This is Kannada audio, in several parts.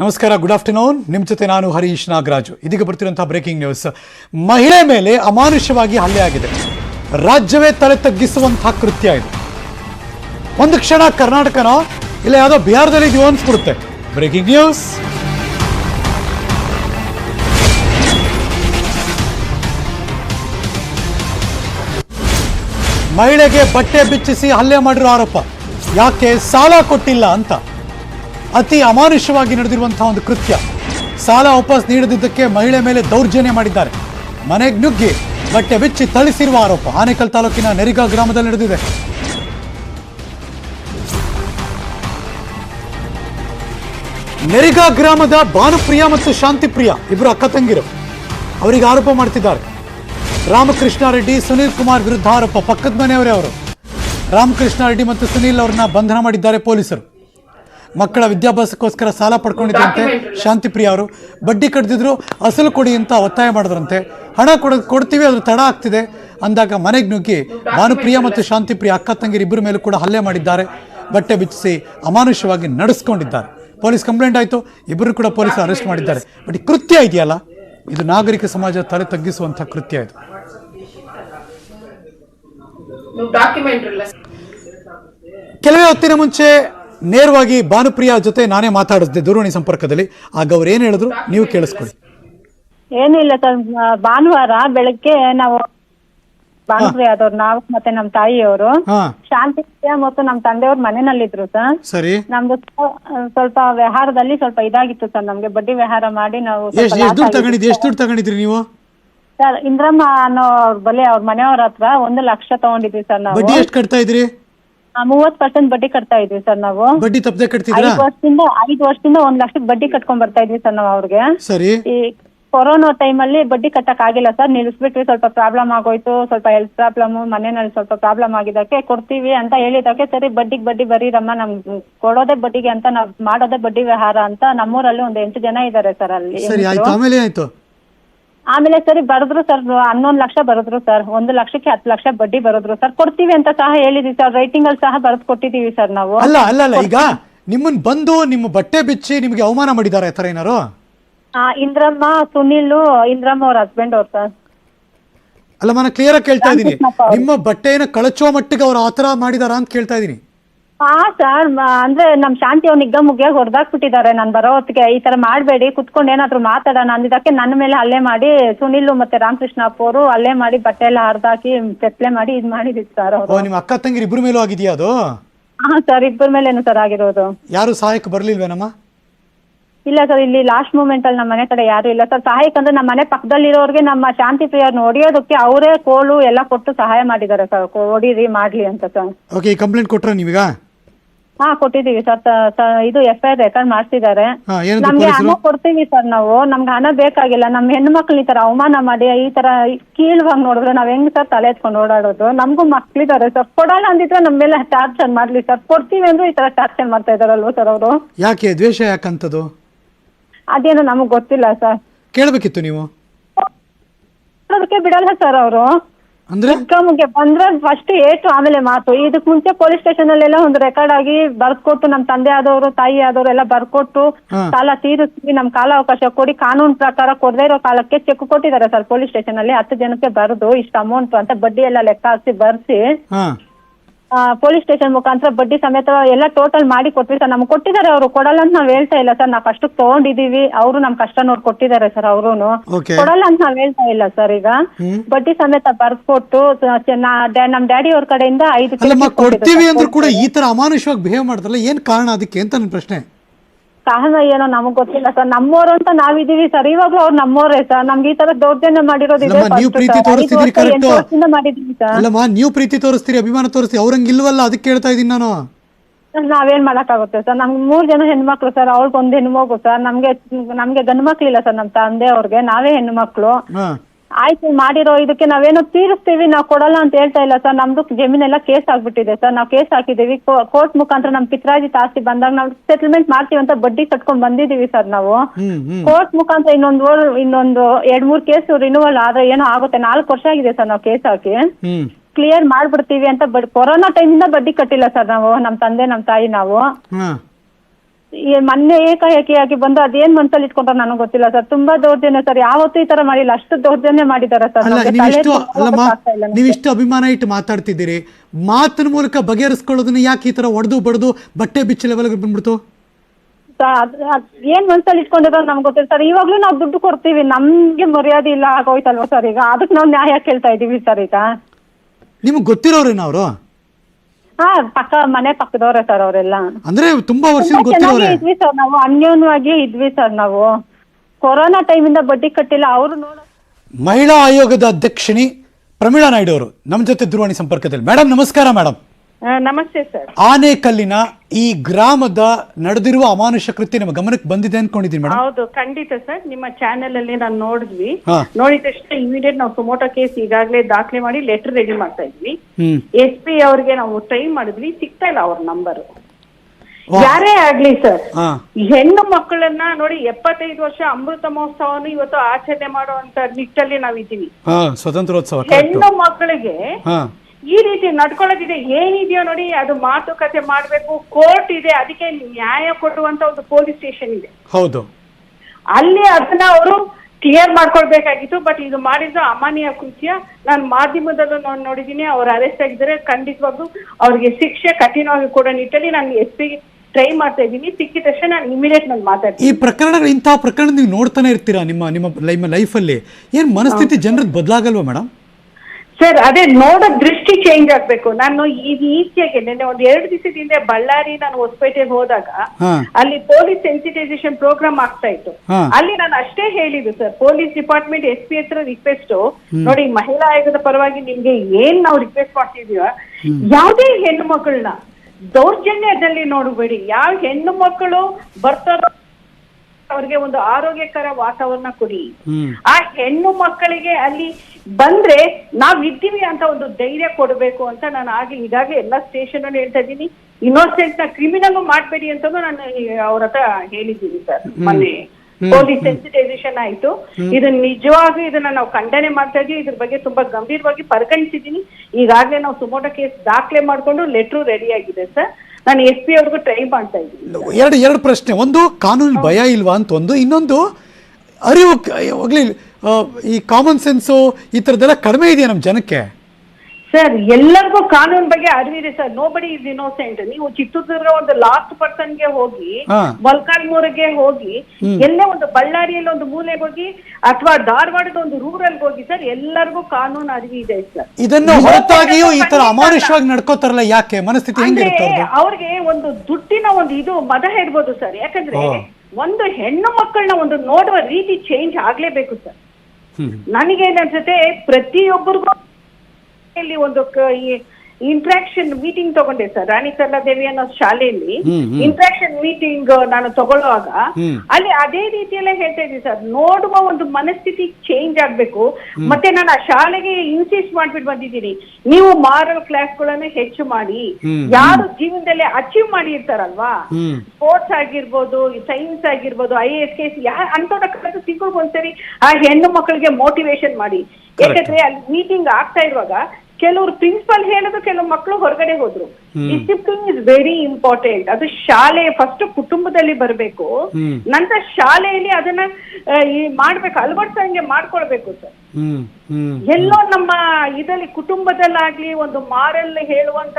ನಮಸ್ಕಾರ ಗುಡ್ ಆಫ್ಟರ್ನೂನ್ ನಿಮ್ಮ ಜೊತೆ ನಾನು ಹರೀಶ್ ನಾಗರಾಜು. ಇದೀಗ ಬರ್ತಿರುವಂತಹ ಬ್ರೇಕಿಂಗ್ ನ್ಯೂಸ್ ಮಹಿಳೆ ಮೇಲೆ ಅಮಾನುಷವಾಗಿ ಹಲ್ಲೆ ಆಗಿದೆ. ರಾಜ್ಯವೇ ತಲೆ ತಗ್ಗಿಸುವಂತಹ ಕೃತ್ಯ ಇದು. ಒಂದು ಕ್ಷಣ ಕರ್ನಾಟಕನೋ, ಇಲ್ಲ ಯಾವುದೋ ಬಿಹಾರದಲ್ಲಿ ಇದೆಯೋ ಅನ್ಸ್ಬಿಡುತ್ತೆ. ಬ್ರೇಕಿಂಗ್ ನ್ಯೂಸ್ ಮಹಿಳೆಗೆ ಬಟ್ಟೆ ಬಿಚ್ಚಿಸಿ ಹಲ್ಲೆ ಮಾಡಿರೋ ಆರೋಪ. ಯಾಕೆ ಸಾಲ ಕೊಟ್ಟಿಲ್ಲ ಅಂತ. ಅತಿ ಅಮಾನುಷವಾಗಿ ನಡೆದಿರುವಂತಹ ಒಂದು ಕೃತ್ಯ. ಸಾಲ ವಾಪಸ್ ನೀಡದಿದ್ದಕ್ಕೆ ಮಹಿಳೆ ಮೇಲೆ ದೌರ್ಜನ್ಯ ಮಾಡಿದ್ದಾರೆ. ಮನೆಗೆ ನುಗ್ಗಿ ಬಟ್ಟೆ ಬಿಚ್ಚಿ ಥಳಿಸಿರುವ ಆರೋಪ ಆನೇಕಲ್ ತಾಲೂಕಿನ ನೆರಿಗಾ ಗ್ರಾಮದಲ್ಲಿ ನಡೆದಿದೆ. ನೆರಿಗಾ ಗ್ರಾಮದ ಭಾನುಪ್ರಿಯ ಮತ್ತು ಶಾಂತಿಪ್ರಿಯ ಇಬ್ಬರು ಅಕ್ಕ ತಂಗಿರು. ಅವರಿಗೆ ಆರೋಪ ಮಾಡ್ತಿದ್ದಾರೆ. ರಾಮಕೃಷ್ಣ ರೆಡ್ಡಿ ಸುನೀಲ್ ಕುಮಾರ್ ವಿರುದ್ಧ ಆರೋಪ ಪಕ್ಕದ ಮನೆಯವರೇ ಅವರು. ರಾಮಕೃಷ್ಣ ರೆಡ್ಡಿ ಮತ್ತು ಸುನೀಲ್ ಅವರನ್ನ ಬಂಧನ ಮಾಡಿದ್ದಾರೆ ಪೊಲೀಸರು. ಮಕ್ಕಳ ವಿದ್ಯಾಭ್ಯಾಸಕ್ಕೋಸ್ಕರ ಸಾಲ ಪಡ್ಕೊಂಡಿದ್ದಂತೆ ಶಾಂತಿಪ್ರಿಯ ಅವರು. ಬಡ್ಡಿ ಕಡ್ದಿದ್ರು ಅಸಲು ಕೊಡಿ ಅಂತ ಒತ್ತಾಯ ಮಾಡಿದ್ರಂತೆ. ಹಣ ಕೊಡ ಕೊಡ್ತೀವಿ ಅದು ತಡ ಆಗ್ತಿದೆ ಅಂದಾಗ ಮನೆಗೆ ನುಗ್ಗಿ ಭಾನುಪ್ರಿಯ ಮತ್ತು ಶಾಂತಿಪ್ರಿಯ ಅಕ್ಕ ತಂಗಿರು ಇಬ್ಬರ ಮೇಲೂ ಕೂಡ ಹಲ್ಲೆ ಮಾಡಿದ್ದಾರೆ. ಬಟ್ಟೆ ಬಿಚ್ಚಿಸಿ ಅಮಾನುಷ್ಯವಾಗಿ ನಡೆಸ್ಕೊಂಡಿದ್ದಾರೆ. ಪೊಲೀಸ್ ಕಂಪ್ಲೇಂಟ್ ಆಯಿತು. ಇಬ್ಬರು ಕೂಡ ಪೊಲೀಸರು ಅರೆಸ್ಟ್ ಮಾಡಿದ್ದಾರೆ. ಬಟ್ ಈ ಕೃತ್ಯ ಇದೆಯಲ್ಲ? ಇದು ನಾಗರಿಕ ಸಮಾಜ ತಲೆ ತಗ್ಗಿಸುವಂಥ ಕೃತ್ಯ ಇದು. ಕೆಲವೇ ಹೊತ್ತಿನ ಮುಂಚೆ ನೇರವಾಗಿ ಭಾನುಪ್ರಿಯ ಜೊತೆ ನಾನೇ ಮಾತಾಡಿಸಿದೆ ದೂರವಾಣಿ ಸಂಪರ್ಕದಲ್ಲಿ. ಆಗ ಅವ್ರು ಏನು ಹೇಳಿದ್ರು? ನೀವು ಕೇಳಿಸ್ಕೊಳ್ಳಿ. ಏನಿಲ್ಲ ಸರ್ ಭಾನುವಾರ ಬೆಳಗ್ಗೆ ನಾವು ಭಾನುಪ್ರಿಯ ಆದವ್ರು ನಾವು ಮತ್ತೆ ನಮ್ಮ ತಾಯಿಯವರು ಹಾ. ಶಾಂತಿ ಪ್ರಿಯ ಮತ್ತು ನಮ್ಮ ತಂದೆಯವ್ರ ಮನೆಯಲ್ಲಿದ್ರು ಸರ್. ಸರಿ. ನಮ್ದು ಸ್ವ- ಸ್ವಲ್ಪ ವ್ಯವಹಾರದಲ್ಲಿ ಸ್ವಲ್ಪ ಇದಾಗಿತ್ತು ಸರ್ ನಮ್ಗೆ. ಬಡ್ಡಿ ವ್ಯವಹಾರ ಮಾಡಿ ನಾವು ಸ್ವಲ್ಪ ಎಷ್ಟು ಎಷ್ಟು loss ದುಡ್ಡು ಆಗಿತ್ತು. ತಗೊಂಡಿದ್ರಿ ಎಷ್ಟು ದುಡ್ಡು ತಗೊಂಡಿದ್ರಿ ನೀವು? ಸರ್ ಇಂದ್ರಮ್ಮ ಅನ್ನೋ ಅವ್ರ ಬಳಿ ಅವ್ರ ಮನೆಯವ್ರ ಹತ್ರ ಒಂದು ಲಕ್ಷ ತಗೊಂಡಿದ್ವಿ ಸರ್ ನಾವು. ಬಡ್ಡಿ ಎಷ್ಟು ಕಟ್ತಾ ಇದ್ರಿ? ಮೂವತ್ ಪರ್ಸೆಂಟ್ ಬಡ್ಡಿ ಕಟ್ತಾ ಇದ್ವಿ ಸರ್ ನಾವು. ಬಡ್ಡಿ ತಪ್ಪದೆ ಕಟ್ತಿದ್ರಾ ಐದು ವರ್ಷದಿಂದ ಐದು ವರ್ಷದಿಂದ ಒಂದ್ ಲಕ್ಷಕ್ಕೆ ಬಡ್ಡಿ ಕಟ್ಕೊಂಡ್ ಬರ್ತಾ ಇದ್ವಿ ಸರ್ ನಾವು ಅವ್ರಿಗೆ. ಸರಿ. ಈ ಕೊರೋನಾ ಟೈಮಲ್ಲಿ ಬಡ್ಡಿ ಕಟ್ಟಕ್ ಆಗಿಲ್ಲ ಸರ್ ನಿಲ್ಲಿಸ್ಬಿಟ್ವಿ ಸ್ವಲ್ಪ ಪ್ರಾಬ್ಲಮ್ ಆಗೋಯ್ತು ಸ್ವಲ್ಪ ಹೆಲ್ತ್ ಪ್ರಾಬ್ಲಮ್ ಮನೆಯಲ್ಲಿ ಸ್ವಲ್ಪ ಪ್ರಾಬ್ಲಮ್ ಆಗಿದ್ದಕ್ಕೆ ಕೊಡ್ತೀವಿ ಅಂತ ಹೇಳಿದಕ್ಕೆ ಸರಿ ಬಡ್ಡಿಗೆ ಬಡ್ಡಿ ಬರೀರಮ್ಮ ನಮ್ ಕೊಡೋದೇ ಬಡ್ಡಿಗೆ ಅಂತ ನಾವ್ ಮಾಡೋದೇ ಬಡ್ಡಿ ವ್ಯವಹಾರ ಅಂತ ನಮ್ಮೂರಲ್ಲಿ ಒಂದ್ ಎಂಟು ಜನ ಇದಾರೆ ಸರ್ ಅಲ್ಲಿ ಸರಿ ಆಯ್ತು ಆಮೇಲೆ ಏನಾಯ್ತು? ಆಮೇಲೆ ಸರಿ ಬರೆದ್ರು ಸರ್ ಹನ್ನೊಂದು ಲಕ್ಷ ಬರೆದ್ರು ಸರ್ ಒಂದು ಲಕ್ಷಕ್ಕೆ ಹತ್ತು ಲಕ್ಷ ಬಡ್ಡಿ ಬರೆದ್ರು ಸರ್ ಕೊಡ್ತೀವಿ ಅಂತ ಸಹ ಹೇಳಿದ್ವಿ ಸರ್ ರೈಟಿಂಗ್ ಅಲ್ಲಿ ಸಹ ಬರೆದು ಕೊಟ್ಟಿದೀವಿ ಸರ್ ನಾವು. ಅಲ್ಲ ಅಲ್ಲ ಅಲ್ಲ ಈಗ ನಿಮ್ಮನ್ ಬಂದು ನಿಮ್ಮ ಬಟ್ಟೆ ಬಿಚ್ಚಿ ನಿಮಗೆ ಅವಮಾನ ಮಾಡಿದ್ದಾರೆ ಆ ಥರ ಏನಾರು? ಆ, ಇಂದ್ರಮ್ಮ ಸುನಿಲ್ ಇಂದ್ರಮ್ಮ ಅವ್ರ ಹಸ್ಬೆಂಡ್ ಅವ್ರ ಸರ್. ಅಲ್ಲ ನಾನು ಕ್ಲಿಯರ್ ಆಗಿ ಕೇಳ್ತಾ ಇದ್ದೀನಿ. ನಿಮ್ಮ ಬಟ್ಟೆನ ಕಳಚುವ ಮಟ್ಟಿಗೆ ಅವರು ಆ ಥರ ಮಾಡಿದಾರ ಅಂತ ಕೇಳ್ತಾ ಇದ್ದೀನಿ ಹಾ ಸರ್ ಅಂದ್ರೆ ನಮ್ ಶಾಂತಿ ಅವ್ನ ನಿಗ್ಗ ಮುಗ್ಗಿಯಾಗಿ ಹೊಡೆದಾಕ್ಬಿಟ್ಟಿದ್ದಾರೆ ನಾನ್ ಬರೋ ಹೊತ್ತಿಗೆ ಈ ತರ ಮಾಡ್ಬೇಡಿ. ಕುತ್ಕೊಂಡು ಏನಾದ್ರು ಮಾತಾಡೋಣ ಅಂದಿದ್ದಕ್ಕೆ ನನ್ನ ಮೇಲೆ ಹಲ್ಲೆ ಮಾಡಿ ಸುನಿಲ್ ಮತ್ತೆ ರಾಮಕೃಷ್ಣ ಅಪ್ಪ ಅವರು ಹಲ್ಲೆ ಮಾಡಿ ಬಟ್ಟೆ ಎಲ್ಲ ಹರಿದಾಕಿ ಚಪ್ಲೆ ಮಾಡಿ ಇದ್ ಮಾಡಿದಿತ್ತು ಸರ್ ಓ ಅವರು ನಿಮ್ಮ ಅಕ್ಕ ತಂಗಿರು ಇಬ್ಬರ ಮೇಲೂ ಆಗಿದೆಯಾ ಅದು? ಹಾ ಸರ್ ಇಬ್ಬರ ಮೇಲೇನು ಸರ್ ಆಗಿರೋದು. ಯಾರು ಸಹಾಯಕ್ಕೆ ಬರ್ಲಿಲ್ವೇನಮ್ಮ? ಇಲ್ಲ ಸರ್ ಇಲ್ಲಿ ಲಾಸ್ಟ್ ಮೂಮೆಂಟ್ ಅಲ್ಲಿ ನಮ್ಮ ಮನೆ ಕಡೆ ಯಾರು ಇಲ್ಲ. ಸರ್ ಸಹಾಯಕ್ಕೆ ಅಂದ್ರೆ ನಮ್ಮ ಮನೆ ಪಕ್ಕದಲ್ಲಿರೋರ್ಗೆ ನಮ್ಮ ಶಾಂತಿ ಪ್ರಿಯರ್ನ ಹೊಡಿಯೋದಕ್ಕೆ ಅವರೇ ಕೋಲು ಎಲ್ಲ ಕೊಟ್ಟು ಸಹಾಯ ಮಾಡಿದ್ದಾರೆ ಸರ್ ಹೊಡೀರಿ ಮಾಡ್ಲಿ ಅಂತ ಸರ್ ಓಕೆ ಈ ಕಂಪ್ಲೇಂಟ್ ಕೊಟ್ರ ನೀವೀಗ? ಹಾ ಕೊಟ್ಟಿದೀವಿ ಸರ್. ಇದು ಎಫ್ ಐ ಆರ್ ರೆಕಾರ್ಡ್ ಮಾಡ್ತಿದ್ದಾರೆ ಹಾ ಏನಂತ ನಮ್ಗೆ ಹಣ ಕೊಡ್ತೀವಿ ಸರ್ ನಾವು. ನಮ್ಗೆ ಹಣ ಬೇಕಾಗಿಲ್ಲ. ನಮ್ ಹೆಣ್ಣು ಮಕ್ಳು ಈ ತರ ಅವಮಾನ ಮಾಡಿ ಈ ತರ ಕೀಳುವಾಗ ನೋಡಿದ್ರೆ ನಾವ್ ಹೆಂಗ್ ಸರ್ ತಲೆ ಎತ್ಕೊಂಡು ಓಡಾಡೋದು? ನಮಗೂ ಮಕ್ಳಿದಾರೆ ಸರ್. ಕೊಡಲ್ಲ ಅಂದಿದ್ರೆ ನಮ್ ಮೇಲೆ ಟಾರ್ಚರ್ ಮಾಡ್ಲಿ ಸರ್. ಕೊಡ್ತೀವಿ ಅಂದ್ರೆ ಈ ತರ ಟಾರ್ಚರ್ ಮಾಡ್ತಾ ಇದಾರಲ್ವ ಸರ್ ಅವರು? ಯಾಕೆ? ದ್ವೇಷ ಯಾಕಂತದ್ದು ಅದೇನು ನಮಗ್ ಗೊತ್ತಿಲ್ಲ ಸರ್. ಕೇಳಬೇಕಿತ್ತು ನೀವು? ಅದಕ್ಕೆ ಬಿಡಲ್ಲ ಸರ್ ಅವರು. ಅಂದ್ರೆ? ಮುಖ್ಯ ಬಂದ್ರೆ ಫಸ್ಟ್ ಏಟು ಆಮೇಲೆ ಮಾತು. ಇದಕ್ ಮುಂಚೆ ಪೊಲೀಸ್ ಸ್ಟೇಷನ್ ಅಲ್ಲೆಲ್ಲ ಒಂದು ರೆಕಾರ್ಡ್ ಆಗಿ ಬರ್ಕೊಟ್ಟು ನಮ್ ತಂದೆ ಆದವರು ತಾಯಿ ಆದವರು ಎಲ್ಲ ಬರ್ಕೊಟ್ಟು. ಸಾಲ ತೀರಿಸ್ತೀವಿ ನಮ್ ಕಾಲ ಅವಕಾಶ ಕೊಡಿ. ಕಾನೂನು ಪ್ರಕಾರ ಕೊಡದೇ ಇರೋ ಕಾಲಕ್ಕೆ ಚೆಕ್ ಕೊಟ್ಟಿದ್ದಾರೆ ಸರ್ ಪೊಲೀಸ್ ಸ್ಟೇಷನ್ ಅಲ್ಲಿ. ಹತ್ತು ಜನಕ್ಕೆ ಬರ್ದು ಇಷ್ಟು ಅಮೌಂಟ್ ಅಂತ ಬಡ್ಡಿ ಎಲ್ಲ ಲೆಕ್ಕ ಹಾಕಿ ಬರ್ಸಿ. ಪೊಲೀಸ್ ಸ್ಟೇಷನ್ ಮುಖಾಂತರ ಬಡ್ಡಿ ಸಮೇತ ಎಲ್ಲ ಟೋಟಲ್ ಮಾಡಿ ಕೊಟ್ವಿ ಸರ್. ನಮ್ಗೆ ಕೊಟ್ಟಿದ್ದಾರೆ ಅವರು. ಕೊಡಲ್ಲ ಅಂತ ನಾವ್ ಹೇಳ್ತಾ ಇಲ್ಲ ಸರ್. ನಾವ್ ಫಸ್ಟ್ ತಗೊಂಡಿದೀವಿ. ಅವರು ನಮ್ ಕಷ್ಟ ನೋಡಿ ಕೊಟ್ಟಿದ್ದಾರೆ ಸರ್ ಅವ್ರುನು. ಕೊಡಲ್ಲ ಅಂತ ನಾವ್ ಹೇಳ್ತಾ ಇಲ್ಲ ಸರ್ ಈಗ. ಬಡ್ಡಿ ಸಮೇತ ಬರ್ಕೊಟ್ಟು ಸ- ಚ- ನಾ- ಡ್ಯಾ- ನಮ್ ಡ್ಯಾಡಿ ಅವ್ರ ಕಡೆಯಿಂದ ಐದು ಅಲ್ಲಮ್ಮ ಕೊಡ್ತೀವಿ. ಅಂದ್ರೂ ಕೂಡ ಈ ತರ ಅಮಾನುಷವಾಗಿ ಬಿಹೇವ್ ಮಾಡ್ತಾರಲ್ಲ ಏನ್ ಕಾರಣ ಅದಕ್ಕೆ ಅಂತ ನನ್ನ ಪ್ರಶ್ನೆ? ಕಾರಣ ಏನೋ ನಮಗ್ ಗೊತ್ತಿಲ್ಲ ಸರ್ ನಮ್ಮೋರು ಅಂತ ನಾವಿದೀವಿ ಸರ್ ಇವಾಗ್ಲೂ ಅವ್ರು ನಮ್ಮೋರೇ ಸರ್ ನಮ್ಗೆ ಈ ತರ ದೌರ್ಜನ್ಯ ಮಾಡಿರೋದು ಇದೇ ಅಲ್ಲಮ್ಮ, ನೀವು first ಪ್ರೀತಿ ಸರ್. ಐದು ತೋರಿಸ್ತಿದ್ರಿ ವರ್ಷ, correct. ಎಂಟು ವರ್ಷದಿಂದ ಮಾಡಿದೀವಿ ಸರ್ ಅಲ್ಲಮ್ಮ ನೀವು ಪ್ರೀತಿ ತೋರಿಸ್ತೀರಿ ಅಭಿಮಾನ ತೋರಿಸ್ತೀರಿ ಅವ್ರಂಗಿಲ್ವಲ್ಲ ಅದಕ್ಕೆ ಕೇಳ್ತಾ ಇದೀನಿ ನಾನು. ನಾವೇನ್ ಮಾಡಕ್ಕಾಗುತ್ತೆ ಸರ್ ನಮ್ಗೆ ಮೂರ್ ಜನ ಹೆಣ್ಮಕ್ಳು ಸರ್ ಅವ್ರಿಗೆ ಒಂದ್ ಹೆಣ್ಮಗು ಸರ್ ನಮ್ಗೆ ನಮ್ಗೆ ಗಂಡ್ ಮಕ್ಳಿಲ್ಲ ಸರ್ ನಮ್ ತಂದೆ ಅವ್ರಿಗೆ. ನಾವೇ ಹೆಣ್ಮಕ್ಳು ಹಾ. ಆಯ್ತು ಮಾಡಿರೋ ಇದಕ್ಕೆ ನಾವೇನೋ ತೀರಿಸ್ತೀವಿ ನಾವು ಕೊಡಲ್ಲ ಅಂತ ಹೇಳ್ತಾ ಇಲ್ಲ ಸರ್. ನಮ್ದು ಜಮೀನೆಲ್ಲ ಕೇಸ್ ಆಗ್ಬಿಟ್ಟಿದೆ ಸರ್. ನಾವು ಕೇಸ್ ಹಾಕಿದೀವಿ ಕೋರ್ಟ್ ಮುಖಾಂತರ ನಮ್ ಪಿತ್ರಾಜಿ ಆಸ್ತಿ ಬಂದಾಗ ನಾವು ಸೆಟಲ್ಮೆಂಟ್ ಮಾಡ್ತೀವಿ ಅಂತ ಬಡ್ಡಿ ಕಟ್ಕೊಂಡ್ ಬಂದಿದೀವಿ ಸರ್ ನಾವು. ಕೋರ್ಟ್ ಮುಖಾಂತರ ಇನ್ನೊಂದು ಇನ್ನೊಂದು ಎರಡ್ ಮೂರ್ ಕೇಸ್ ರಿನ್ಯೂವಲ್ ಆದ್ರೆ ಏನೋ ಆಗುತ್ತೆ. ನಾಲ್ಕು ವರ್ಷ ಆಗಿದೆ ಸರ್ ನಾವು ಕೇಸ್ ಹಾಕಿ. ಕ್ಲಿಯರ್ ಮಾಡ್ಬಿಡ್ತೀವಿ ಅಂತ ಕೊರೋನಾ ಇಂದ ಬಡ್ಡಿ ಕಟ್ಟಿಲ್ಲ ಸರ್ ನಾವು ನಮ್ ತಂದೆ ನಮ್ ತಾಯಿ ನಾವು. ಏಕಾಏಕಿ ಮೊನ್ನೆ ಏಕಾಏಕಿಯಾಗಿ ಬಂದು ಅದೇನ್ ಮನ್ಸಲ್ಲಿ ಇಟ್ಕೊಂಡ್ರ ನನಗೆ ಗೊತ್ತಿಲ್ಲ ಸರ್. ತುಂಬಾ ದೌರ್ಜನ್ಯ ಸರ್. ಯಾವತ್ತೂ ಈ ತರ ಮಾಡಿಲ್ಲ. ಅಷ್ಟು ದೌರ್ಜನ್ಯ ಮಾಡಿದಾರ ಸರ್. ಅಲ್ಲ ನಮ್ಗೆ ನೀವಿಷ್ಟು ಅಲ್ಲಮ್ಮ ಇಲ್ಲ ಅಭಿಮಾನ ಇಟ್ಟು ಮಾತಾಡ್ತಿದ್ದೀರಿ. ಮಾತಿನ ಮೂಲಕ ಬಗೆಹರಿಸ್ಕೊಳ್ಳೋದನ್ನ ಯಾಕೆ ಈ ತರ ಒಡೆದು ಬಡದು ಬಟ್ಟೆ ಬಿಚ್ಚ ಲೆವೆಲ್ಗೆ ಬಂದ್ಬಿಡ್ತು? ಸರ್, ಅದ್- ಅದ್ ಏನ್ ಮನ್ಸಲ್ಲಿ ಇಟ್ಕೊಂಡಿರೋ ನಮ್ಗೆ ಗೊತ್ತಿಲ್ಲ ಸರ್. ಇವಾಗ್ಲೂ ನಾವ್ ದುಡ್ಡು ಕೊಡ್ತೀವಿ. ನಮ್ಗೆ ಮರ್ಯಾದೆ ಇಲ್ಲ ಆಗೋಯ್ತಲ್ವಾ ಸರ್ ಈಗ? ಅದಕ್ಕೆ ನಾವ್ ನ್ಯಾಯ ಕೇಳ್ತಾ ಇದೀವಿ ಸರ್ ಈಗ. ನಿಮ್ಗೆ ಗೊತ್ತಿರೋರೇನ ಅವರು? ಹಾ ಪಕ್ಕ ಮನೆ ಪಕ್ಕದವ್ರೆ ಸರ್ ಅವರೆಲ್ಲ. ಅಂದ್ರೆ ತುಂಬಾ ವರ್ಷದಿಂದ ಗೊತ್ತಿರೋರೆ ಇದ್ವಿ ಸರ್ ನಾವು ಅನ್ಯೋನ್ಯವಾಗಿ ಇದ್ವಿ ಸರ್ ನಾವು. ಕೊರೋನಾ ಟೈಮಿಂದ ಬಡ್ಡಿ ಕಟ್ಟಿಲ್ಲ ಅವರು ನೋಡ ಮಹಿಳಾ ಆಯೋಗದ ಅಧ್ಯಕ್ಷಿಣಿ ಪ್ರಮೀಳಾ ನಾಯ್ಡು ಅವರು ನಮ್ಮ ಜೊತೆ ದೂರವಾಣಿ ಸಂಪರ್ಕದಲ್ಲಿ. ಮೇಡಮ್ ನಮಸ್ಕಾರ ಮೇಡಮ್ ನಮಸ್ತೆ ಸರ್. ಆನೆಕಲ್ಲಿನ ಈ ಗ್ರಾಮದ ನಡೆದಿರುವ ಅಮಾನುಷ ಕೃತ್ಯ ನಿಮ್ಮ ಗಮನಕ್ಕೆ ಬಂದಿದೆ ಅನ್ಕೊಂಡಿದ್ದೀನಿ ಮೇಡಮ್. ಹೌದು ಖಂಡಿತ ಸರ್. ನಿಮ್ಮ ಚಾನೆಲ್ ಅಲ್ಲಿ ನಾನು ನೋಡಿದ್ವಿ. ನೋಡಿದ ತಕ್ಷಣ ಇಮಿಡಿಯೇಟ್ ನಾವು ಟೊಮೊಟೊ ಕೇಸ್ ಈಗಾಗಲೇ ದಾಖಲೆ ಮಾಡಿ ಲೆಟರ್ ರೆಡಿ ಮಾಡ್ತಾ ಇದ್ವಿ. ಎಸ್ ಪಿ ಅವ್ರಿಗೆ ನಾವು ಟ್ರೈ ಮಾಡಿದ್ವಿ ಸಿಗ್ತಾ ಇಲ್ಲ ಅವ್ರ ನಂಬರ್ ಯಾರೇ ಆಗ್ಲಿ ಸರ್ ಹೆಣ್ಣು ಮಕ್ಕಳನ್ನ ನೋಡಿ ಎಪ್ಪತ್ತೈದು ವರ್ಷ ಅಮೃತ ಮಹೋತ್ಸವವನ್ನು ಇವತ್ತು ಆಚರಣೆ ಮಾಡುವಂತ ನಿಟ್ಟಲ್ಲಿ ನಾವಿದ್ದೀವಿ. ಸ್ವತಂತ್ರೋತ್ಸವ ಹೆಣ್ಣು ಮಕ್ಕಳಿಗೆ ಈ ರೀತಿ ನಡ್ಕೊಳ್ಳೋದಿದೆ ಏನಿದೆಯೋ ನೋಡಿ ಅದು ಮಾತುಕತೆ ಮಾಡಬೇಕು ಕೋರ್ಟ್ ಇದೆ ಅದಕ್ಕೆ ನ್ಯಾಯ ಕೊಡುವಂತ ಒಂದು ಪೊಲೀಸ್ ಸ್ಟೇಷನ್ ಇದೆ. ಹೌದು. ಅಲ್ಲಿ ಅದನ್ನ ಅವರು ಕ್ಲಿಯರ್ ಮಾಡ್ಕೊಳ್ಬೇಕಾಗಿತ್ತು ಬಟ್ ಇದು ಮಾಡಿದ್ರು ಅಮಾನ್ಯ ಕೃತ್ಯ. ನಾನು ಮಾಧ್ಯಮದಲ್ಲೂ ನಾನು ನೋಡಿದ್ದೀನಿ ಅವ್ರು ಅರೆಸ್ಟ್ ಆಗಿದ್ದಾರೆ ಖಂಡಿತವಾಗ್ಲು ಅವ್ರಿಗೆ ಶಿಕ್ಷೆ ಕಠಿಣವಾಗಿ ಕೊಡೋ ನಿಟ್ಟಲ್ಲಿ ನಾನು ಎಸ್ ಪಿ ಟ್ರೈ ಮಾಡ್ತಾ ಇದ್ದೀನಿ. ಸಿಕ್ಕಿದ ತಕ್ಷಣ ನಾನು ಇಮಿಡಿಯೇಟ್ ನಾನು ಮಾತಾಡ್ತೀನಿ. ಈ ಪ್ರಕರಣಗಳು ಇಂತಹ ಪ್ರಕರಣ ನೀವು ನೋಡ್ತಾನೆ ಇರ್ತೀರಾ ನಿಮ್ಮ ನಿಮ್ಮ ಲೈಫ್ ಲೈಫಲ್ಲಿ? ಏನ್ ಮನಸ್ಥಿತಿ ಜನರದ್ದು ಬದಲಾಗಲ್ವಾ ಮೇಡಮ್? ಸರ್ ಅದೇ ನೋಡೋ ದೃಷ್ಟಿ ಚೇಂಜ್ ಆಗ್ಬೇಕು. ನಾನು ಈ ಈಚೆಗೆ ನಿನ್ನೆ ಒಂದ್ ಎರಡು ದಿವಸದಿಂದ ಬಳ್ಳಾರಿ ನಾನು ಹೊಸಪೇಟೆಗೆ ಹೋದಾಗ ಹಾ. ಅಲ್ಲಿ ಪೊಲೀಸ್ ಸೆನ್ಸಿಟೈಸೇಷನ್ ಪ್ರೋಗ್ರಾಮ್ ಆಗ್ತಾ ಇತ್ತು. ಹಾ. ಅಲ್ಲಿ ನಾನು ಅಷ್ಟೇ ಹೇಳಿದ್ದು sir police department S P ಹತ್ರ ರಿಕ್ವೆಸ್ಟ್ ನೋಡಿ ಮಹಿಳಾ ಆಯೋಗದ ಪರವಾಗಿ ನಿಮ್ಗೆ ಏನ್ ನಾವು ರಿಕ್ವೆಸ್ಟ್ ಮಾಡ್ತಿದೀವ ಯಾವುದೇ ಹೆಣ್ಣು ಮಕ್ಕಳನ್ನ ದೌರ್ಜನ್ಯದಲ್ಲಿ ನೋಡಬೇಡಿ. ಯಾವ ಹೆಣ್ಣು ಮಕ್ಕಳು ಬರ್ತಾರೋ ಅವ್ರಿಗೆ ಒಂದು ಆರೋಗ್ಯಕರ ವಾತಾವರಣ ಕೊಡಿ. ಹ್ಮ್. ಆ ಹೆಣ್ಣು ಮಕ್ಕಳಿಗೆ ಅಲ್ಲಿ ಬಂದ್ರೆ ನಾವ್ ಇದ್ದೀವಿ ಅಂತ ಒಂದು ಧೈರ್ಯ ಕೊಡಬೇಕು ಅಂತ ನಾನು ಆಗ್ಲಿ ಈಗಾಗಲೇ ಎಲ್ಲಾ ಸ್ಟೇಷನ್ ಅಲ್ಲಿ ಹೇಳ್ತಾ ಇದ್ದೀನಿ. ಇನ್ನೋಸೆಂಟ್ನ ಕ್ರಿಮಿನಲ್ ಮಾಡಬೇಡಿ ಅಂತಾನು ನಾನು ಅವ್ರ ಹತ್ರ ಹೇಳಿದ್ದೀನಿ ಸರ್. ಮೊನ್ನೆ ಪೊಲೀಸ್ ಸೆನ್ಸಿಟೈಸೇಷನ್ ಆಯ್ತು. ಇದು ನಿಜವಾಗ್ಲೂ ಇದನ್ನ ನಾವು ಖಂಡನೆ ಮಾಡ್ತಾ ಇದೀವಿ. ಇದ್ರ ಬಗ್ಗೆ ತುಂಬಾ ಗಂಭೀರವಾಗಿ ಪರಿಗಣಿಸಿದ್ದೀನಿ. ಈಗಾಗಲೇ ನಾವು ಸುಮೋಟ ಕೇಸ್ ದಾಖಲೆ ಮಾಡ್ಕೊಂಡು ಲೆಟ್ರು ರೆಡಿ ಆಗಿದೆ ಸರ್. ನಾನು ಎಸ್ ಪಿ ಅವ್ರಿಗೂ ಟ್ರೈ ಮಾಡ್ತಾ ಇದ್ದೀನಿ. ಎರಡು ಎರಡು ಪ್ರಶ್ನೆ. ಒಂದು ಕಾನೂನು ಭಯ ಇಲ್ವಾ ಅಂತ ಒಂದು. ಇನ್ನೊಂದು ಅರಿವು ಹೋಗ್ಲಿ ಈ ಕಾಮನ್ ಸೆನ್ಸು ಈ ಥರದ್ದೆಲ್ಲ ಕಡಿಮೆ ಇದೆಯಾ ನಮ್ಮ ಜನಕ್ಕೆ? ಸರ್ ಎಲ್ಲರಿಗೂ ಕಾನೂನು ಬಗ್ಗೆ ಅರಿವಿದೆ sir nobody is innocent ನೀವು ಚಿತ್ರದುರ್ಗ ಒಂದು ಲಾಸ್ಟ್ ಪರ್ಸನ್ಗೆ ಹೋಗಿ ಹಾ. ಹೋಗಿ ಎಲ್ಲೇ ಒಂದು ಬಳ್ಳಾರಿಯಲ್ಲಿ ಒಂದು ಮೂಲೆಗೆ ಹೋಗಿ ಅಥವಾ ಧಾರವಾಡದ ಒಂದು ರೂರಲ್ ಹೋಗಿ ಸರ್ ಎಲ್ಲರಿಗೂ ಕಾನೂನು ಅರಿವಿದೆ ಸರ್ ಇದನ್ನು ಹೊರತಾಗಿಯೂ ಈ ತರ ಅಮಾನುಷವಾಗಿ ನಡ್ಕೋತಾರಲ್ಲ ಯಾಕೆ? ಮನಸ್ಥಿತಿ ಅಂದ್ರೆ ಹೆಂಗಿರುತ್ತೆ ಅವ್ರದ್ದು? ಅವ್ರಿಗೆ ಒಂದು ದುಡ್ಡಿನ ಒಂದು ಇದು ಮದ ಹೇಳ್ಬೋದು ಸರ್ ಯಾಕಂದ್ರೆ ಓ. ಒಂದು ಹೆಣ್ಣು ಮಕ್ಕಳನ್ನ ಒಂದು ನೋಡುವ ರೀತಿ ಚೇಂಜ್ ಆಗ್ಲೇಬೇಕು ಸರ್. ನನಗೇನನ್ಸುತ್ತೆ ಪ್ರತಿಯೊಬ್ಬರಿಗೂ ಒಂದು ಒಂದು ಇಂಟ್ರಾಕ್ಷನ್ ಮೀಟಿಂಗ್ ತಗೊಂಡೆ ಸರ್ ರಾಣಿ ದೇವಿ ಅನ್ನೋ ಶಾಲೆಯಲ್ಲಿ ಹ್ಮ್, ಹ್ಮ್. ಇಂಟ್ರಾಕ್ಷನ್ ಮೀಟಿಂಗ್ ನಾನು ತಗೊಳ್ಳುವಾಗ ಹ್ಮ್. ಅಲ್ಲಿ ಅದೇ ರೀತಿಯಲ್ಲೇ ಹೇಳ್ತಾ ಇದ್ದೀನಿ ಸರ್ ನೋಡುವ ಒಂದು ಮನಸ್ಥಿತಿ ಚೇಂಜ್ ಆಗ್ಬೇಕು. ಮತ್ತೆ ನಾನು ಆ ಶಾಲೆಗೆ ಇನ್ಸಿಸ್ಟ್ ಮಾಡ್ಬಿಟ್ಟು ಬಂದಿದ್ದೀನಿ. ನೀವು ಮಾರಲ್ ಕ್ಲಾಸ್ಗಳನ್ನ ಹೆಚ್ಚು ಮಾಡಿ. ಹ್ಮ್. ಯಾರು ಜೀವನದಲ್ಲಿ ಅಚೀವ್ ಮಾಡಿರ್ತಾರಲ್ವಾ? ಇರ್ತಾರಲ್ವಾ ಸ್ಪೋರ್ಟ್ಸ್ ಆಗಿರ್ಬೋದು ಸೈನ್ಸ್ ಆಗಿರ್ಬೋದು ಐ ಎಸ್ ಕೆ ಎಸ್ ಅಂತವ್ರ ಅಂತವ್ರ ಕರೆದು ತಿಂಗಳಿಗೊಂದ್ಸರಿ ಆ ಹೆಣ್ಣು ಮಕ್ಕಳಿಗೆ ಮೋಟಿವೇಶನ್ ಮಾಡಿ. ಯಾಕಂದ್ರೆ ಅಲ್ಲಿ ಮೀಟಿಂಗ್ ಆಗ್ತಾ ಇರುವಾಗ ಕೆಲವರು ಪ್ರಿನ್ಸಿಪಲ್ ಹೇಳಿದ್ರು ಕೆಲವು ಮಕ್ಕಳು ಹೊರಗಡೆ ಹೋದ್ರು. ಡಿಸಿಪ್ಲಿನ್ ಇಸ್ ವೆರಿ ಇಂಪಾರ್ಟೆಂಟ್ ಅದು ಶಾಲೆ ಫಸ್ಟ್ ಕುಟುಂಬದಲ್ಲಿ ಬರಬೇಕು. ನಂತರ ಶಾಲೆಯಲ್ಲಿ ಅದನ್ನ ಈ ಮಾಡ್ಬೇಕು ಅಳವಡಿಸಂಗೆ ಮಾಡ್ಕೊಳ್ಬೇಕು ಸರ್. ಎಲ್ಲೋ ನಮ್ಮ ಇದರಲ್ಲಿ ಕುಟುಂಬದಲ್ಲಾಗ್ಲಿ ಒಂದು ಮಾರಲ್ ಹೇಳುವಂತ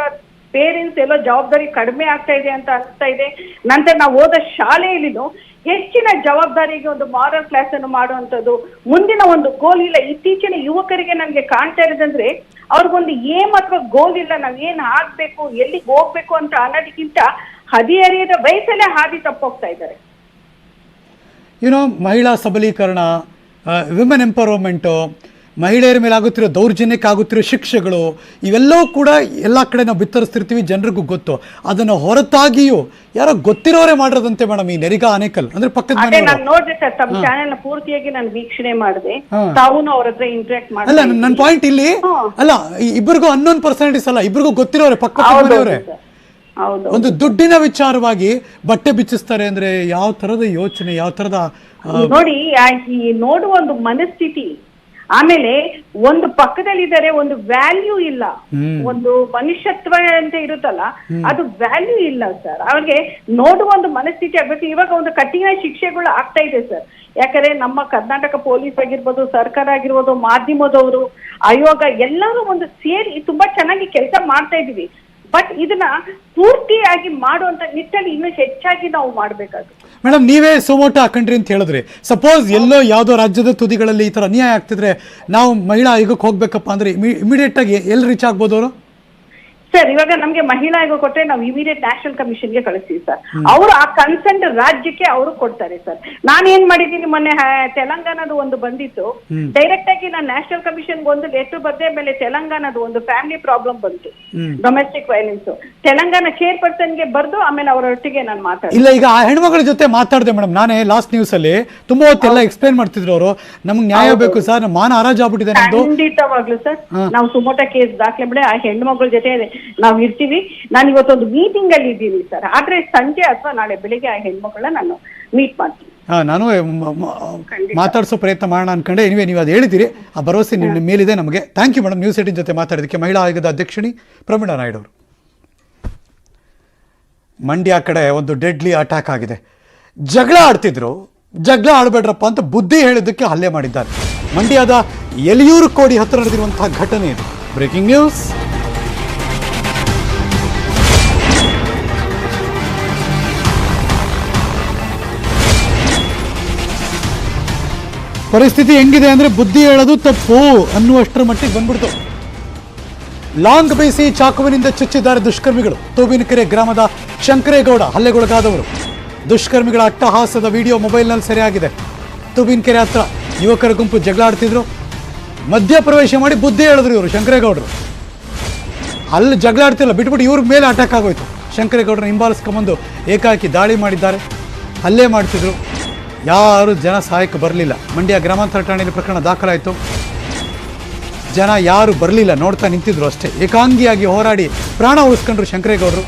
ಪೇರೆಂಟ್ಸ್ ಎಲ್ಲೋ ಜವಾಬ್ದಾರಿ ಕಡಿಮೆ ಆಗ್ತಾ ಇದೆ ಅಂತ ಅನಿಸ್ತಾ ಇದೆ. ನಂತರ ನಾವು ಓದ ಶಾಲೆಯಲ್ಲಿನೂ ಹೆಚ್ಚಿನ ಜವಾಬ್ದಾರಿಗೆ ಒಂದು ಮಾರಲ್ ಕ್ಲಾಸ್ ಅನ್ನು ಮಾಡುವಂತದ್ದು ಮುಂದಿನ ಒಂದು ಗೋಲ್ ಇಲ್ಲ. ಇತ್ತೀಚಿನ ಯುವಕರಿಗೆ ನಮ್ಗೆ ಕಾಣ್ತಾ ಇರೋದಂದ್ರೆ ಅವ್ರಿಗೊಂದು ಏಮ್ ಅಥವಾ ಗೋಲ್ ಇಲ್ಲ, ನಾವ್ ಏನ್ ಆಗ್ಬೇಕು, ಎಲ್ಲಿಗೆ ಹೋಗ್ಬೇಕು ಅಂತ ಅನ್ನೋದಕ್ಕಿಂತ ಹದಿಹರಿಯದ ವಯಸ್ಸಲ್ಲೇ ಹಾದಿ ತಪ್ಪೋಗ್ತಾ ಇದ್ದಾರೆ. ಯುನೋ ಮಹಿಳಾ ಸಬಲೀಕರಣ ವಿಮೆನ್ ಎಂಪವರ್ಮೆಂಟು ಮಹಿಳೆಯರ ಮೇಲೆ ಆಗುತ್ತಿರೋ ದೌರ್ಜನ್ಯಕ್ಕೆ ಆಗುತ್ತಿರೋ ಶಿಕ್ಷೆಗಳು ಇವೆಲ್ಲವೂ ಕೂಡ ಎಲ್ಲ ಕಡೆ ನಾವು ಬಿತ್ತರಿಸ್ತಿರ್ತೀವಿ ಜನರಿಗೂ ಗೊತ್ತು. ಅದನ್ನು ಹೊರತಾಗಿಯೂ ಯಾರೋ ಗೊತ್ತಿರೋರೆ ಮಾಡಿರೋದಂತೆ ಮೇಡಮ್ ಈ ನೆರಿಗಾ ಆನೇಕಲ್ ಅಂದ್ರೆ ಪಕ್ಕದ ನಾನು ನೋಡಿದೆ ಸರ್ ತಮ್ಮ ಚಾನೆಲ್ ಪೂರ್ತಿಯಾಗಿ ನಾನು ವೀಕ್ಷಣೆ ಮಾಡಿದೆ. ತಾವು ಅವ್ರ ಹತ್ರ ಇಂಟ್ರಾಕ್ಟ್ ಅಲ್ಲ ನನ್ನ ಪಾಯಿಂಟ್ ಇಲ್ಲಿ ಅಲ್ಲ ಇಬ್ಬರಿಗೂ ಹನ್ನೊಂದು ಪರ್ಸೆಂಟ್ ಅಲ್ಲ ಇಬ್ರಿಗೂ ಗೊತ್ತಿರೋರೆ ಪಕ್ಕ ಪಕ್ಕದ ಮನೆಯವರೇ. ಒಂದು ದುಡ್ಡಿನ ವಿಚಾರವಾಗಿ ಬಟ್ಟೆ ಬಿಚ್ಚಿಸ್ತಾರೆ ಅಂದ್ರೆ ಯಾವ ತರದ ಯೋಚನೆ ಯಾವ ತರದ ನೋಡಿ ನೋಡುವ ಒಂದು ಮನಸ್ಥಿತಿ ಆಮೇಲೆ ಒಂದು ಪಕ್ಕದಲ್ಲಿದ್ದಾರೆ ಒಂದು ವ್ಯಾಲ್ಯೂ ಇಲ್ಲ. ಒಂದು ಮನುಷ್ಯತ್ವ ಅಂತ ಇರುತ್ತಲ್ಲ ಅದು ವ್ಯಾಲ್ಯೂ ಇಲ್ಲ ಸರ್ ಅವ್ರಿಗೆ ನೋಡುವ ಒಂದು ಮನಸ್ಥಿತಿ ಆಗ್ಬೇಕು. ಇವಾಗ ಒಂದು ಕಠಿಣ ಶಿಕ್ಷೆಗಳು ಆಗ್ತಾ ಇದೆ ಸರ್ ಯಾಕಂದ್ರೆ ನಮ್ಮ ಕರ್ನಾಟಕ ಪೊಲೀಸ್ ಆಗಿರ್ಬೋದು ಸರ್ಕಾರ ಆಗಿರ್ಬೋದು ಮಾಧ್ಯಮದವರು ಆಯೋಗ ಎಲ್ಲರೂ ಒಂದು ಸೇರಿ ತುಂಬಾ ಚೆನ್ನಾಗಿ ಕೆಲಸ ಮಾಡ್ತಾ ಇದೀವಿ ಬಟ್ ಇದನ್ನ ಪೂರ್ತಿಯಾಗಿ ಮಾಡುವಂತ ನಿಟ್ಟಲ್ಲಿ ಇನ್ನೂ ಹೆಚ್ಚಾಗಿ ನಾವು ಮಾಡ್ಬೇಕಾಗುತ್ತೆ. ಮೇಡಮ್ ನೀವೇ ಸೋಮೋಟ ಹಾಕೊಂಡ್ರಿ ಅಂತ ಹೇಳಿದ್ರಿ. ಸಪೋಸ್ ಎಲ್ಲೋ ಯಾವ್ದೋ ರಾಜ್ಯದ ತುದಿಗಳಲ್ಲಿ ಈ ತರ ಅನ್ಯಾಯ ಆಗ್ತಿದ್ರೆ ನಾವು ಮಹಿಳಾ ಆಯೋಗಕ್ಕೆ ಹೋಗ್ಬೇಕಪ್ಪ ಅಂದ್ರೆ ಇಮಿಡಿಯೇಟ್ ಆಗಿ ಎಲ್ಲಿ ರೀಚ್ ಆಗ್ಬೋದು ಅವರು? ಸರ್ ಇವಾಗ ನಮ್ಗೆ ಮಹಿಳಾ ಆಯೋಗ ಕೊಟ್ರೆ ನಾವು ಇಮಿಡಿಯೇಟ್ ನ್ಯಾಷನಲ್ ಕಮಿಷನ್ಗೆ ಕಳಿಸ್ತೀವಿ ಸರ್ ಅವರು ಆ ಕನ್ಸೆಂಟ್ ರಾಜ್ಯಕ್ಕೆ ಅವರು ಕೊಡ್ತಾರೆ ಸರ್ ನಾನು ಏನ್ ಮಾಡಿದ್ದೀನಿ ಮೊನ್ನೆ ಹ- ತೆಲಂಗಾಣದ ಒಂದು ಬಂದಿತ್ತು. ಡೈರೆಕ್ಟ್ ಆಗಿ ನಾನು ನ್ಯಾಷನಲ್ ಕಮಿಷನ್ ಒಂದು ಲೆಟರ್ ಬರ್ದೆ ಮೇಲೆ ತೆಲಂಗಾಣದ ಒಂದು ಫ್ಯಾಮಿಲಿ ಪ್ರಾಬ್ಲಮ್ ಬಂತು. ಡೊಮೆಸ್ಟಿಕ್ ವೈಲೆನ್ಸ್ ತೆಲಂಗಾಣ ಚೇರ್ಗೆ ಬರ್ದು ಆಮೇಲೆ ಅವರೊಟ್ಟಿಗೆ ನಾನು ಮಾತಾಡಿದೆ. ಇಲ್ಲ ಈಗ ಆ ಹೆಣ್ಮಗಳ ಜೊತೆ ಮಾತಾಡಿದೆ ಮೇಡಮ್. ನಾನೇ ಲಾಸ್ಟ್ ನ್ಯೂಸ್ ಅಲ್ಲಿ ತುಂಬಾ ಹೊತ್ತೆಲ್ಲ ಎಕ್ಸ್ಪ್ಲೈನ್ ಮಾಡ್ತಿದ್ರು ಅವರು. ನಮ್ಗೆ ನ್ಯಾಯ ಬೇಕು ಸರ್ ನಮ್ಮ ಮಾನ ಹರಾಜ್ ಆಗ್ಬಿಟ್ಟಿದೆ ನಮ್ದು. ಖಂಡಿತವಾಗ್ಲು ಸರ್ ನಾವು ಸುಮೋಟ ಕೇಸ್ ದಾಖಲೆ ಮೇಲೆ ಆ ಹೆಣ್ಮಗಳ ಜೊತೆ ನಾವು ಇರ್ತೀವಿ. ನಾನು ಇವತ್ತೊಂದು ಮೀಟಿಂಗ್ ಅಲ್ಲಿ ಇದ್ದೀನಿ ಸರ್ ಆದ್ರೆ ಸಂಜೆ ಅಥವಾ ನಾಳೆ ಬೆಳಿಗ್ಗೆ ಆ ಹೆಣ್ಮಕ್ಳನ್ನ ನಾನು ಮೀಟ್ ಮಾಡ್ತೀನಿ. ಹಾ ನಾನು ಮಾತಾಡಿಸೋ ಪ್ರಯತ್ನ ಮಾಡೋಣ ಅನ್ಕೊಂಡೆ. ನೀವೇ ನೀವು ಅದು ಹೇಳಿದಿರಿ ಆ ಭರವಸೆ ನಿಮ್ಮ ಮೇಲಿದೆ ನಮಗೆ. Thank you madam news eighteen ಜೊತೆ ಮಾತಾಡೋದಕ್ಕೆ ಮಹಿಳಾ ಆಯೋಗದ ಅಧ್ಯಕ್ಷಣಿ ಪ್ರಮೀಳಾ ನಾಯ್ಡು ಅವರು ಮಂಡ್ಯ ಕಡೆ ಒಂದು ಡೆಡ್ಲಿ ಅಟ್ಯಾಕ್ ಆಗಿದೆ. ಜಗಳ ಆಡ್ತಿದ್ರು. ಜಗಳ ಆಡಬೇಡ್ರಪ್ಪ ಅಂತ ಬುದ್ಧಿ ಹೇಳಿದ್ದಕ್ಕೆ ಹಲ್ಲೆ ಮಾಡಿದ್ದಾರೆ. ಮಂಡ್ಯದ ಎಲಿಯೂರು ಕೋಡಿ ಹತ್ರ ನಡೆದಿರುವಂತಹ ಘಟನೆ ಇದು. ಬ್ರೇಕಿಂಗ್ ನ್ಯೂಸ್ ಪರಿಸ್ಥಿತಿ ಹೆಂಗಿದೆ ಅಂದ್ರೆ ಬುದ್ಧಿ ಹೇಳೋದು ತಪ್ಪು ಅನ್ನುವಷ್ಟರ ಮಟ್ಟಿಗೆ ಬಂದ್ಬಿಡ್ತು. ಲಾಂಗ್ ಬೇಸಿ ಚಾಕುವಿನಿಂದ ಚುಚ್ಚಿದ್ದಾರೆ ದುಷ್ಕರ್ಮಿಗಳು. ತೋಬಿನಕೆರೆ ಗ್ರಾಮದ ಶಂಕರೇಗೌಡ ಹಲ್ಲೆಗೊಳಗಾದವರು. ದುಷ್ಕರ್ಮಿಗಳ ಅಟ್ಟಹಾಸದ ವಿಡಿಯೋ ಮೊಬೈಲ್ನಲ್ಲಿ ಸೆರೆಯಾಗಿದೆ. ತೂಬಿನಕೆರೆ ಹತ್ರ ಯುವಕರ ಗುಂಪು ಜಗಳಾಡ್ತಿದ್ರು. ಮಧ್ಯ ಪ್ರವೇಶ ಮಾಡಿ ಬುದ್ಧಿ ಹೇಳಿದ್ರು ಇವರು ಶಂಕರೇಗೌಡರು. ಅಲ್ಲಿ ಜಗಳ ಆಡ್ತಿಲ್ಲ ಬಿಟ್ಬಿಟ್ಟು ಇವ್ರ ಮೇಲೆ ಅಟ್ಯಾಕ್ ಆಗೋಯ್ತು. ಶಂಕರೇಗೌಡರನ್ನ ಹಿಂಬಾಲಿಸ್ಕೊಂಬಂದು ಏಕಾಕಿ ದಾಳಿ ಮಾಡಿದ್ದಾರೆ. ಹಲ್ಲೆ ಮಾಡ್ತಿದ್ರು. ಯಾರು ಜನ ಸಹಾಯಕ್ಕೆ ಬರಲಿಲ್ಲ. ಮಂಡ್ಯ ಗ್ರಾಮಾಂತರ ಠಾಣೆಯಲ್ಲಿ ಪ್ರಕರಣ ದಾಖಲಾಯಿತು. ಜನ ಯಾರು ಬರಲಿಲ್ಲ ನೋಡ್ತಾ ನಿಂತಿದ್ರು ಅಷ್ಟೇ. ಏಕಾಂಗಿಯಾಗಿ ಹೋರಾಡಿ ಪ್ರಾಣ ಉಳಿಸ್ಕೊಂಡ್ರು ಶಂಕರೇಗೌಡರು.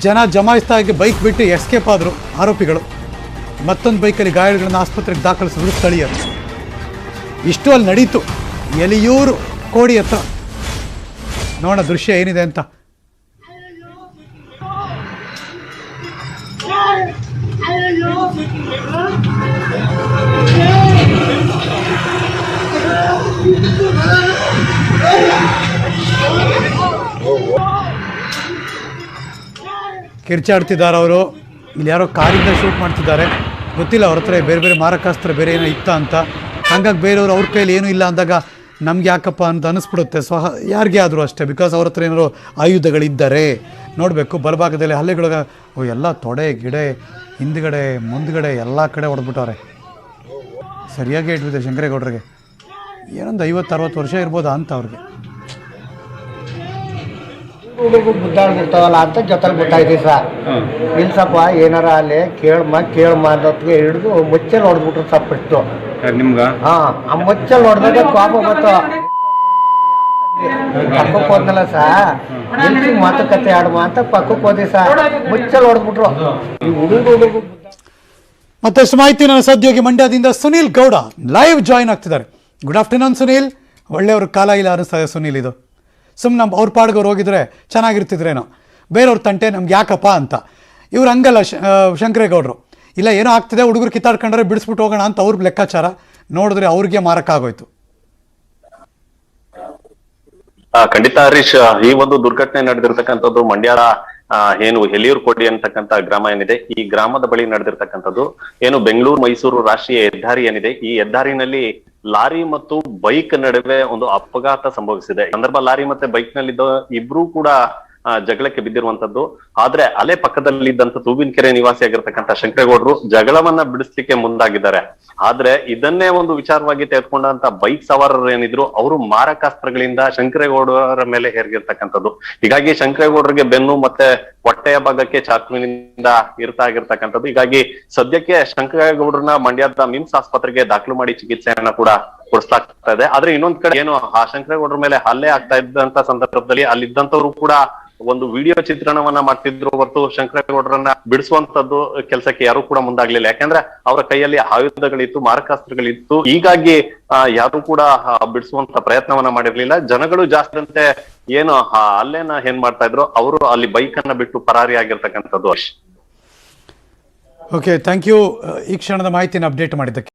ಜನ ಜಮಾಯಿಸ್ತಾಗಿ ಬೈಕ್ ಬಿಟ್ಟು ಎಸ್ಕೇಪ್ ಆದರು ಆರೋಪಿಗಳು. ಮತ್ತೊಂದು ಬೈಕಲ್ಲಿ ಗಾಯಾಳುಗಳನ್ನು ಆಸ್ಪತ್ರೆಗೆ ದಾಖಲಿಸಿದ್ರು ಸ್ಥಳೀಯರು. ಇಷ್ಟು ಅಲ್ಲಿ ನಡೀತು. ಎಲಿಯೂರು ಕೋಡಿ ಹತ್ರ. ನೋಡೋಣ ದೃಶ್ಯ ಏನಿದೆ ಅಂತ. ಕಿರ್ಚಾಡ್ತಿದ್ದಾರೆ ಅವರು. ಇಲ್ಲಿ ಯಾರೋ ಕಾರಿಂದ ಶೂಟ್ ಮಾಡ್ತಿದ್ದಾರೆ. ಗೊತ್ತಿಲ್ಲ, ಅವ್ರ ಹತ್ರ ಬೇರೆ ಬೇರೆ ಮಾರಕಾಸ್ತ್ರ ಬೇರೆ ಏನೋ ಇತ್ತ ಅಂತ. ಹಂಗಾಗಿ ಬೇರೆಯವರು ಅವ್ರ ಕೈಲಿ ಏನೂ ಇಲ್ಲ ಅಂದಾಗ ನಮ್ಗೆ ಯಾಕಪ್ಪ ಅಂತ ಅನಿಸ್ಬಿಡುತ್ತೆ. ಸ್ವಹ, ಯಾರಿಗೆ ಆದರೂ ಅಷ್ಟೇ ಬಿಕಾಸ್ ಅವ್ರ ಹತ್ರ ಏನಾದ್ರು ಆಯುಧಗಳಿದ್ದಾರೆ. ನೋಡಬೇಕು, ಬಲಭಾಗದಲ್ಲಿ ಹಲ್ಲೆಗಳ ಎಲ್ಲ ತೊಡೆ, ಗಿಡೆ ಹಿಂದ್ಗಡೆ ಮುಂದ್ಗಡೆ ಎಲ್ಲ ಕಡೆ ಹೊಡೆದ್ಬಿಟ್ಟವ್ರೆ ಸರಿಯಾಗಿ ಇಟ್ಬಿದೆ ಶಂಕರೇಗೌಡರಿಗೆ. ಏನೊಂದು ಐವತ್ತು ಅರವತ್ತು ವರ್ಷ ಇರ್ಬೋದು ಅಂತ ಅವ್ರಿಗೆ. ಬಿಡ್ತಾವಲ್ಲ ಅಂತ ಜೊತೆಲಿ ಗೊತ್ತಾಯ್ತು ಸರ್. ನಿಲ್ಸಪ್ಪ ಏನಾರ ಅಲ್ಲಿ ಕೇಳಮ್ಮ ಕೇಳಮ್ಮ ಅನ್ನೋತ್ಗೆ ಹಿಡಿದು ಮುಚ್ಚಲ್ ಹೊಡೆದ್ಬಿಟ್ರು ಸಪ್ಪಿಟ್ಟು ನಿಮ್ಗೆ? ಹಾಂ ಆ ಮುಚ್ಚಲ್ ಹೊಡೆದಾಗ ಕೋಪ ಬಂತು. ಪಕ್ಕಕ್ಕೆ ಹೋದ್ನಲ್ಲ ಸಾ? ಮಾತುಕತೆ ಆಡುವ ಅಂತ ಪಕ್ಕಕ್ಕೆ ಹೋದೆ ಸಾ. ಮುಚ್ಚಲ್ ಹೊಡೆದ್ಬಿಟ್ರು. ಹುಡುಗ ಮತ್ತಷ್ಟು ಮಾಹಿತಿ ನನ್ನ ಸದ್ಯೋಗಿ ಮಂಡ್ಯದಿಂದ ಸುನೀಲ್ ಗೌಡ ಲೈವ್ ಜಾಯಿನ್ ಆಗ್ತಿದ್ದಾರೆ. Good afternoon Sunil. ಒಳ್ಳೆಯವ್ರ ಕಾಲ ಇಲ್ಲ ಅನಿಸ್ತಾ ಇದೆ ಸುನೀಲ್ ಇದು. ಸುಮ್ಮನೆ ನಮ್ಮ ಅವ್ರ ಪಾಡ್ಗವ್ರು ಹೋಗಿದ್ರೆ ಚೆನ್ನಾಗಿರ್ತಿದ್ರೇನೋ. ಬೇರೆಯವ್ರ ತಂಟೆ ನಮ್ಗೆ ಯಾಕಪ್ಪ ಅಂತ. ಇವ್ರು ಹಂಗಲ್ಲ ಶಂಕರೇಗೌಡರು. ಇಲ್ಲ ಏನೋ ಆಗ್ತಿದೆ, ಹುಡುಗರು ಕಿತ್ತಾಡ್ಕೊಂಡ್ರೆ ಬಿಡಿಸ್ಬಿಟ್ಟು ಹೋಗೋಣ ಅಂತ ಅವ್ರ ಲೆಕ್ಕಾಚಾರ. ನೋಡಿದ್ರೆ ಅವ್ರಿಗೆ ಮಾರಕ್ಕಾಗೋಯ್ತು. ಖಂಡಿತ ಹರೀಶ್ ಈ ಒಂದು ದುರ್ಘಟನೆ ನಡೆದಿರ್ತಕ್ಕಂಥದ್ದು ಮಂಡ್ಯದ ಏನು ಹೆಲಿಯೂರು ಕೋಡಿ ಅಂತಕ್ಕಂತ ಗ್ರಾಮ ಏನಿದೆ, ಈ ಗ್ರಾಮದ ಬಳಿ ನಡೆದಿರ್ತಕ್ಕಂಥದ್ದು, ಏನು ಬೆಂಗಳೂರು, ಮೈಸೂರು ರಾಷ್ಟ್ರೀಯ ಹೆದ್ದಾರಿ ಏನಿದೆ, ಈ ಹೆದ್ದಾರಿನಲ್ಲಿ ಲಾರಿ ಮತ್ತು ಬೈಕ್ ನಡುವೆ ಒಂದು ಅಪಘಾತ ಸಂಭವಿಸಿದೆ. ಸಂದರ್ಭ ಲಾರಿ ಮತ್ತೆ ಬೈಕ್ ನಲ್ಲಿದ್ದ ಇಬ್ರು ಕೂಡ ಜಗಳಕ್ಕೆ ಬಿದ್ದಿರುವಂತದ್ದು. ಆದ್ರೆ ಅಲೆ ಪಕ್ಕದಲ್ಲಿ ಪಕ್ಕದಲ್ಲಿದ್ದಂತ ನಿವಾಸಿ ನಿವಾಸಿಯಾಗಿರ್ತಕ್ಕಂಥ ಶಂಕರೇಗೌಡರು ಜಗಳವನ್ನ ಬಿಡಿಸ್ಲಿಕ್ಕೆ ಮುಂದಾಗಿದ್ದಾರೆ. ಆದ್ರೆ ಇದನ್ನೇ ಒಂದು ವಿಚಾರವಾಗಿ ತೆಗೆದುಕೊಂಡಂತ ಬೈಕ್ ಸವಾರರು ಏನಿದ್ರು, ಅವರು ಮಾರಕಾಸ್ತ್ರಗಳಿಂದ ಶಂಕರೇಗೌಡರ ಮೇಲೆ ಹೇರ್ಗಿರ್ತಕ್ಕಂಥದ್ದು. ಹೀಗಾಗಿ ಶಂಕರೇಗೌಡರಿಗೆ ಬೆನ್ನು ಮತ್ತೆ ಹೊಟ್ಟೆಯ ಭಾಗಕ್ಕೆ ಚಾಕುವಿನಿಂದ ಇರ್ತಾ ಆಗಿರ್ತಕ್ಕಂಥದ್ದು. ಹೀಗಾಗಿ ಸದ್ಯಕ್ಕೆ ಶಂಕರೇಗೌಡರನ್ನ ಮಂಡ್ಯದ ಮಿಮ್ಸ್ ಆಸ್ಪತ್ರೆಗೆ ದಾಖಲು ಮಾಡಿ ಚಿಕಿತ್ಸೆಯನ್ನ ಕೂಡ ಕೊಡಿಸ್ಲಾಗ್ತಾ ಇದೆ. ಆದ್ರೆ ಇನ್ನೊಂದ್ ಕಡೆ ಏನು, ಆ ಶಂಕರೇಗೌಡರ ಮೇಲೆ ಹಲ್ಲೆ ಆಗ್ತಾ ಇದ್ದಂತ ಸಂದರ್ಭದಲ್ಲಿ ಅಲ್ಲಿದ್ದಂತವ್ರು ಕೂಡ ಒಂದು ವಿಡಿಯೋ ಚಿತ್ರಣವನ್ನ ಮಾಡ್ತಿದ್ರು ಹೊರತು ಶಂಕರೇಗೌಡರನ್ನ ಬಿಡಿಸುವಂತದ್ದು ಕೆಲಸಕ್ಕೆ ಯಾರು ಕೂಡ ಮುಂದಾಗ್ಲಿಲ್ಲ. ಯಾಕಂದ್ರೆ ಅವರ ಕೈಯಲ್ಲಿ ಆಯುಧಗಳಿತ್ತು, ಮಾರಕಾಸ್ತ್ರಗಳಿತ್ತು. ಹೀಗಾಗಿ ಯಾರು ಕೂಡ ಬಿಡಿಸುವಂತ ಪ್ರಯತ್ನವನ್ನ ಮಾಡಿರ್ಲಿಲ್ಲ. ಜನಗಳು ಜಾಸ್ತಿ ಅಂತೆ ಏನು ಅಲ್ಲೇನ ಏನ್ ಮಾಡ್ತಾ ಇದ್ರು, ಅವರು ಅಲ್ಲಿ ಬೈಕ್ ಅನ್ನ ಬಿಟ್ಟು ಪರಾರಿ ಆಗಿರ್ತಕ್ಕಂಥದ್ದು ಓಕೆ ಥ್ಯಾಂಕ್ ಯು ಈ ಕ್ಷಣದ ಮಾಹಿತಿನ ಅಪ್ಡೇಟ್ ಮಾಡಿದ್ದಕ್ಕೆ.